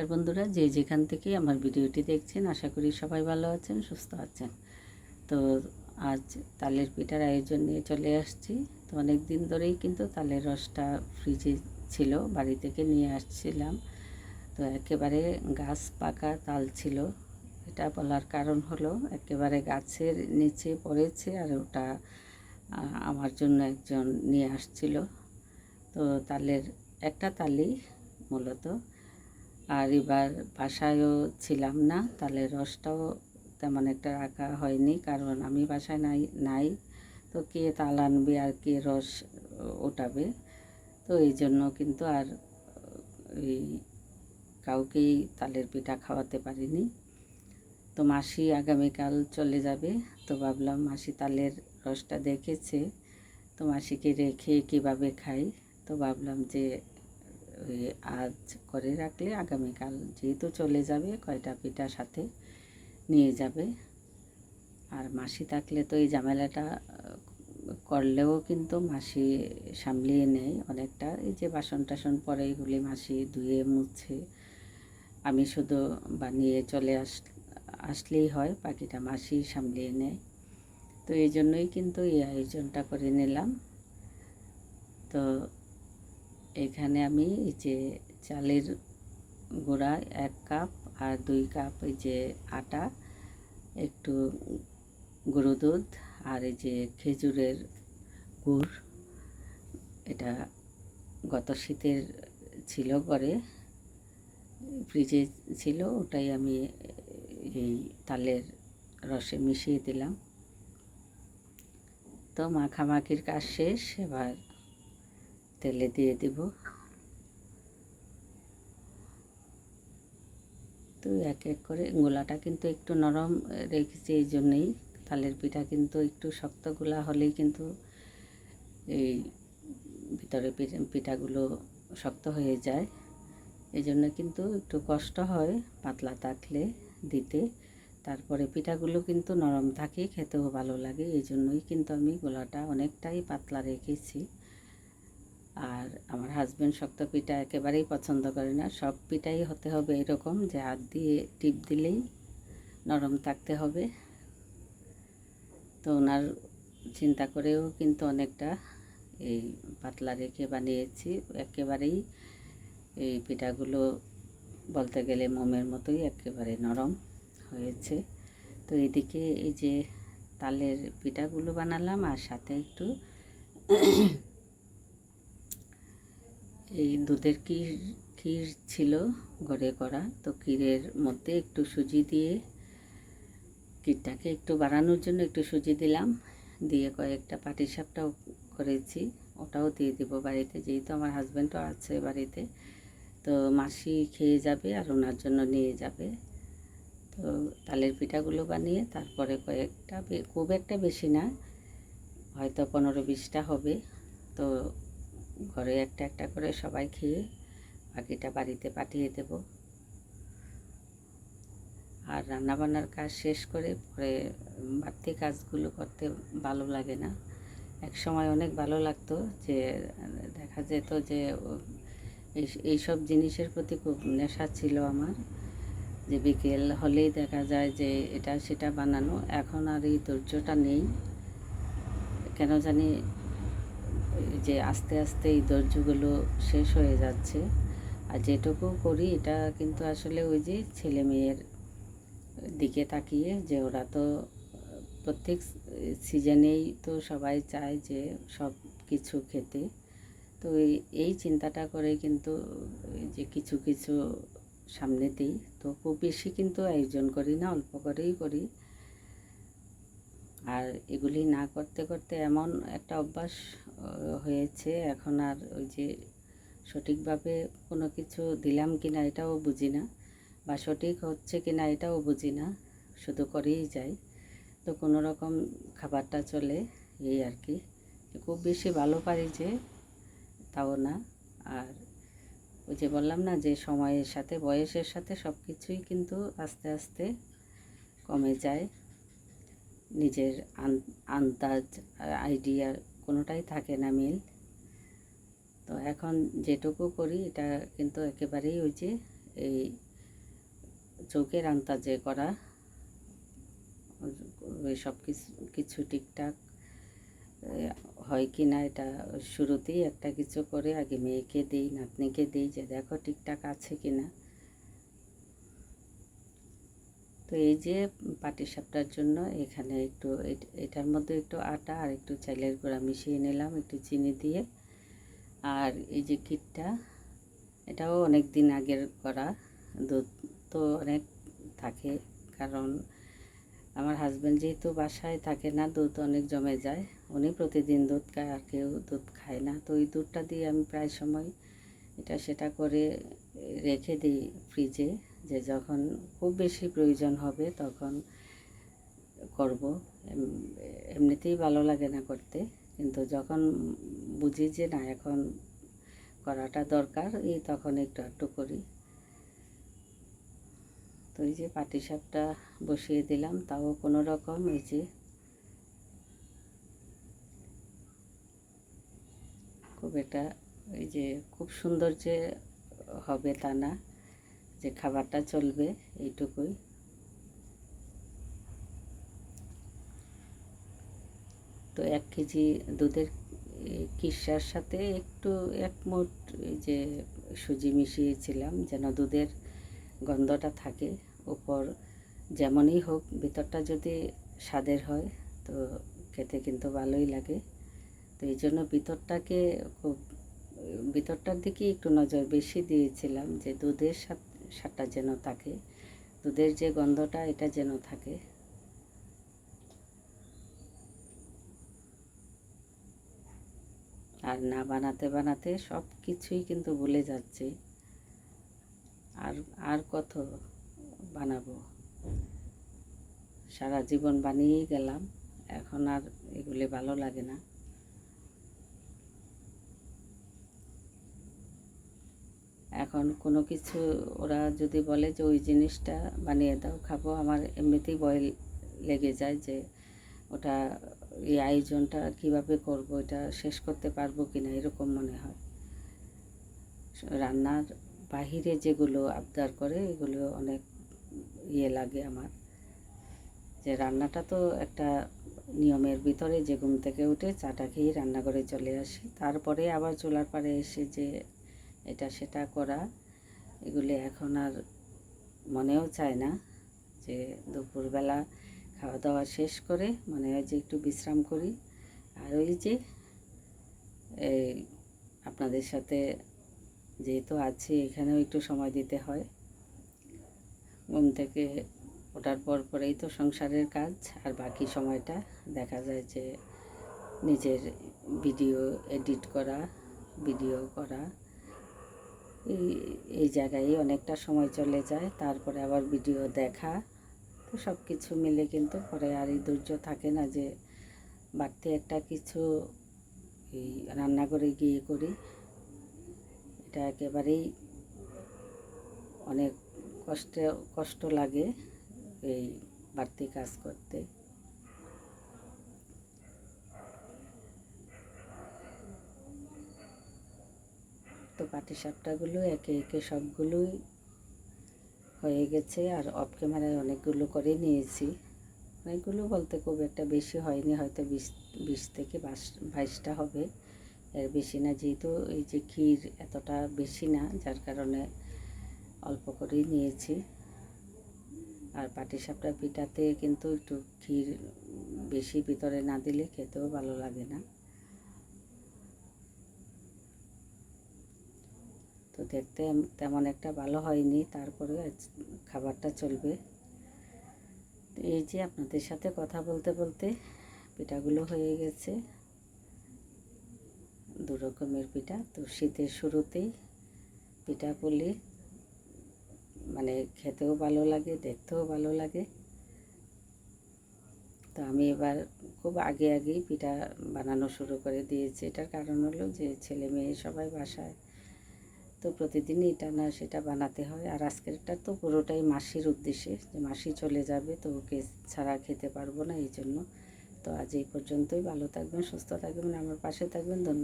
নমস্কার বন্ধুরা, যে যেখান থেকে আমার ভিডিওটি দেখছেন, আশা করি সবাই ভালো আছেন, সুস্থ আছেন। তো আজ তালের পিঠার আয়োজন নিয়ে চলে আসছি। তো অনেক দিন ধরেই কিন্তু তালের রসটা ফ্রিজে ছিল, বাড়ি থেকে নিয়ে আসছিলাম। তো একেবারে গাছ পাকা তাল ছিল। এটা বলার কারণ হলো, একেবারে গাছের নিচে পড়েছে আর ওটা আমার জন্য একজন নিয়ে আসছিল। তো তালের একটা তালি মূলত। আর এবার বাসায়ও ছিলাম না, তাহলে রসটাও তেমন একটা রাখা হয়নি, কারণ আমি বাসায় নাই নাই। তো কে তাল আনবে আর কে রস ওঠাবে তো এই জন্য কিন্তু আর এই কাউকেই তালের পিঠা খাওয়াতে পারিনি। তো মাসি আগামীকাল চলে যাবে, তো ভাবলাম মাসি তালের রসটা দেখেছে, তো মাসিকে রেখে কীভাবে খাই? তো ভাবলাম যে আজ করে রাখলে আগামীকাল যেহেতু চলে যাবে, কয়টা পিঠা সাথে নিয়ে যাবে। আর মাসি থাকলে তো এই ঝামেলাটা করলেও কিন্তু মাসি সামলিয়ে নেয় অনেকটা। এই যে বাসন টাসন পরে এগুলি মাসি ধুয়ে মুছে, আমি শুধু বানিয়ে চলে আস, আসলেই হয়, বাকিটা মাসি সামলিয়ে নেয়। তো এই জন্যই কিন্তু এই আয়োজনটা করে নিলাম। তো এখানে আমি এই যে চালের গুঁড়া এক কাপ আর দুই কাপ এই যে আটা, একটু গুঁড়ো দুধ আর এই যে খেজুরের গুড়। এটা গত শীতের ছিল পরে ফ্রিজে ছিল, ওটাই আমি এই তালের রসে মিশিয়ে দিলাম। তো মাখামাখির কাজ শেষ, এবার তেলে দিয়ে দিব। তো এক এক করে গোলাটা কিন্তু একটু নরম রেখেছি এই জন্যেই। তালের পিঠা কিন্তু একটু শক্ত গোলা হলেই কিন্তু এই ভিতরে পিঠা- পিঠাগুলো শক্ত হয়ে যায়। এই জন্য কিন্তু একটু কষ্ট হয় পাতলা থাকলে দিতে। তারপরে পিঠাগুলো কিন্তু নরম থাকে, খেতেও ভালো লাগে। এই জন্যই কিন্তু আমি গোলাটা অনেকটাই পাতলা রেখেছি। আর আমার হাজব্যান্ড শক্ত পিঠা একেবারেই পছন্দ করে না। সব পিঠাই হতে হবে এরকম যে হাত দিয়ে টিপ দিলেই নরম থাকতে হবে। তো ওনার চিন্তা করেও কিন্তু অনেকটা এই পাতলা রেখে বানিয়েছি। একেবারেই এই পিঠাগুলো বলতে গেলে মোমের মতোই একেবারে নরম হয়েছে। তো এদিকে এই যে তালের পিঠাগুলো বানালাম আর সাথে একটু এই দুধের ক্ষীর ক্ষীর ছিল ঘরে করা। তো ক্ষীরের মধ্যে একটু সুজি দিয়ে ক্ষীরটাকে একটু বাড়ানোর জন্য একটু সুজি দিলাম। দিয়ে কয়েকটা পাটিসাপটাও করেছি। ওটাও দিয়ে দেবো বাড়িতে, যেহেতু আমার হাজব্যান্ডও আছে বাড়িতে। তো মাসি খেয়ে যাবে আর ওনার জন্য নিয়ে যাবে। তো তালের পিঠাগুলো বানিয়ে তারপরে কয়েকটা খুব একটা বেশি না, হয়তো পনেরো বিশটা হবে। তো ঘরে একটা একটা করে সবাই খেয়ে বাকিটা বাড়িতে পাঠিয়ে দেব। আর রান্নাবান্নার কাজ শেষ করে পরে বাড়তি কাজগুলো করতে ভালো লাগে না। এক সময় অনেক ভালো লাগতো যে, দেখা যেত যে, এই এইসব জিনিসের প্রতি খুব নেশা ছিল আমার। যে বিকেল হলেই দেখা যায় যে এটা সেটা বানানো। এখন আর এই ধৈর্যটা নেই। কেন জানি যে আস্তে আস্তে এই ধৈর্যগুলো শেষ হয়ে যাচ্ছে। আর যেটুকু করি, এটা কিন্তু আসলে ওই যে ছেলে মেয়ের দিকে তাকিয়ে যে ওরা তো, প্রত্যেক সিজনেই তো সবাই চায় যে সব কিছু খেতে। তো এই- চিন্তাটা করে কিন্তু যে কিছু কিছু সামনেতেই তো খুব বেশি কিন্তু আয়োজন করি না, অল্প করেই করি। আর এগুলি না করতে করতে এমন একটা অভ্যাস হয়েছে। এখন আর ওই যে সঠিকভাবে কোনো কিছু দিলাম কি না এটাও বুঝি না বা সঠিক হচ্ছে কি না এটাও বুঝি না। শুধু করেই যাই। তো কোনো রকম খাবারটা চলে এই আর কি। খুব বেশি ভালো পারি যে তাও না। আর ওই যে বললাম না যে সময়ের সাথে, বয়সের সাথে সব কিছুই কিন্তু আস্তে আস্তে কমে যায়। নিজের আন- আন্দাজ আইডিয়ার কোনোটাই থাকে না মিল। তো এখন যেটুকু করি, এটা কিন্তু একেবারেই ওই যে এই চৌকের আন্তাজে করা। ওই সব কিছু কিছু ঠিকঠাক হয় কি না এটা শুরুতেই একটা কিছু করে আগে মেয়েকে দিই, নাতনিকে দিই যে দেখো ঠিকঠাক আছে কি না। তো এই যে পাটিসাপটার জন্য এখানে একটু এটার মধ্যে একটু আটা আর একটু চাইলের গুঁড়া মিশিয়ে নিলাম, একটু চিনি দিয়ে। আর এই যে কিটটা, এটাও অনেক দিন আগের করা, দুধ তো অনেক থাকে, কারণ আমার হাজব্যান্ড যেহেতু বাসায় থাকে না, দুধ অনেক জমে যায়। উনি প্রতিদিন দুধ খায়, আর কেউ দুধ খায় না। তো ওই দুধটা দিয়ে আমি প্রায় সময় এটা সেটা করে রেখে দিই ফ্রিজে। যে যখন খুব বেশি প্রয়োজন হবে তখন করব। এমনিতেই ভালো লাগে না করতে। কিন্তু যখন বুঝি যে না, এখন করাটা দরকার এই তখন একটু একটু করি। তো এই যে পাটিসাপটা বসিয়ে দিলাম, তাও কোনো রকম এই যে খুব একটা, এই যে খুব সুন্দর যে হবে তা না। যে খাবারটা চলবে এইটুকুই। তো এক কেজি দুধের কিসার সাথে একটু এক মুঠ যে সুজি মিশিয়েছিলাম যেন দুধের গন্ধটা থাকে। উপর যেমনই হোক, ভিতরটা যদি স্বাদের হয় তো খেতে কিন্তু ভালোই লাগে। তো এই জন্য ভিতরটাকে খুব ভিতরটার দিকে একটু নজর বেশি দিয়েছিলাম যে দুধের স্বাদ স্বাদটা যেন থাকে। দুধের যে গন্ধটা, এটা যেন থাকে। আর না বানাতে বানাতে সব কিছুই কিন্তু ভুলে যাচ্ছে। আর আর কত বানাবো? সারা জীবন বানিয়েই গেলাম। এখন আর এগুলি ভালো লাগে না। এখন কোনো কিছু ওরা যদি বলে যে ওই জিনিসটা বানিয়ে দাও, খাব, আমার এমনিতেই ভয় লেগে যায় যে ওটা এই আয়োজনটা কীভাবে করব, এটা শেষ করতে পারব কি না এরকম মনে হয়। রান্নার বাহিরে যেগুলো আবদার করে, এগুলো অনেক ইয়ে লাগে আমার। যে রান্নাটা তো একটা নিয়মের ভিতরে যে ঘুম থেকে উঠে চাটা খেয়ে রান্নাঘরে চলে আসি, তারপরে আবার চুলার পাড়ে এসে যে এটা সেটা করা, এগুলি এখন আর মনেও চায় না যে দুপুরবেলা খাওয়া দাওয়া শেষ করে মনে হয় যে একটু বিশ্রাম করি। আর ওই যে, এই আপনাদের সাথে যেহেতু আছি, এখানেও একটু সময় দিতে হয়। ঘুম থেকে ওঠার পর পরেই তো সংসারের কাজ, আর বাকি সময়টা দেখা যায় যে নিজের ভিডিও এডিট করা, ভিডিও করা এই এই জায়গায় অনেকটা সময় চলে যায়, তারপরে আবার ভিডিও দেখা। তো সব কিছু মিলে কিন্তু পরে আর এই ধৈর্য থাকে না যে বাড়তি একটা কিছু এই রান্নাঘরে গিয়ে করি। এটা একেবারেই অনেক কষ্টে, কষ্ট লাগে এই বাড়তি কাজ করতে। তো পাটিসাপটাগুলো একে একে সবগুলোই হয়ে গেছে আর অফ ক্যামেরায় অনেকগুলো করে নিয়েছি। অনেকগুলো বলতে খুব একটা বেশি হয়নি, হয়তো বিশ বিশ থেকে বাইশ, বাইশটা হবে। এর বেশি না, যেহেতু এই যে ক্ষীর এতটা বেশি না, যার কারণে অল্প করেই নিয়েছি। আর পাটিসাপটা পিঠাতে কিন্তু একটু ক্ষীর বেশি ভিতরে না দিলে খেতেও ভালো লাগে না। তো দেখতে তেমন একটা ভালো হয়নি। তারপরে খাবারটা চলবে। তো এই যে আপনাদের সাথে কথা বলতে বলতে পিঠাগুলো হয়ে গেছে। দু রকমের পিঠা। তো শীতের শুরুতেই পিঠা করলে মানে খেতেও ভালো লাগে, দেখতেও ভালো লাগে। তো আমি এবার খুব আগে আগেই পিঠা বানানো শুরু করে দিয়েছি। এটার কারণ হলো যে ছেলে মেয়ে সবাই বাসায় তো প্রতিদিনই এটা না সেটা বানাতে হয়। আর আজকেরটা তো পুরোটাই মাসির উদ্দেশ্যে যে মাসি চলে যাবে তো ওকে ছাড়া খেতে পারব না এই জন্য তো আজ এই পর্যন্তই। ভালো থাকবেন, সুস্থ থাকবেন, আমার পাশে থাকবেন। ধন্যবাদ।